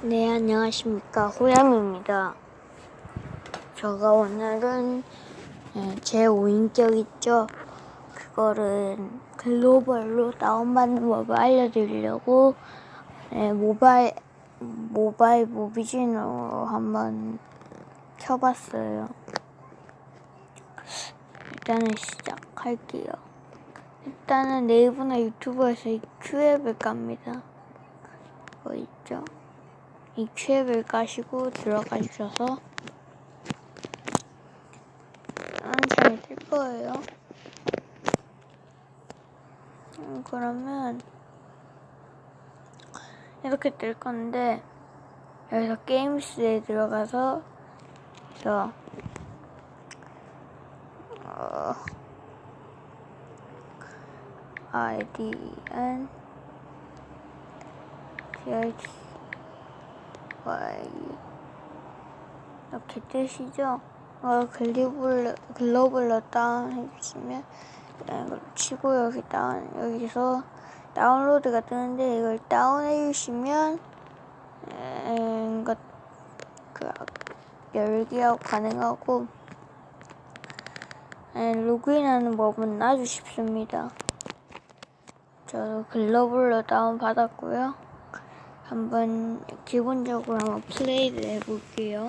네, 안녕하십니까. 호양입니다. 제가 오늘은 네, 제 5인격 있죠? 그거를 글로벌로 다운받는 법을 알려드리려고 네, 모바일, 모바일 모비진으로 한번 켜봤어요. 일단은 시작할게요. 일단은 네이버나 유튜브에서 이 큐앱을 깝니다. 그거 있죠? 이 큐앱을 까시고 들어가주셔서 한참이 뜰 거예요. 음, 그러면 이렇게 뜰 건데 여기서 게임스에 들어가서 그래서 어, Y 이렇게 뜨시죠? 어, 글로벌로, 글로벌로 다운 해 주시면 이걸 치고 여기 다운 여기서 다운로드가 뜨는데 이걸 다운해 주시면 에, 이거 그 열기하고 가능하고 에, 로그인하는 법은 아주 쉽습니다. 저도 글로벌로 다운 받았고요. 한번 기본적으로 한번 플레이를 해볼게요.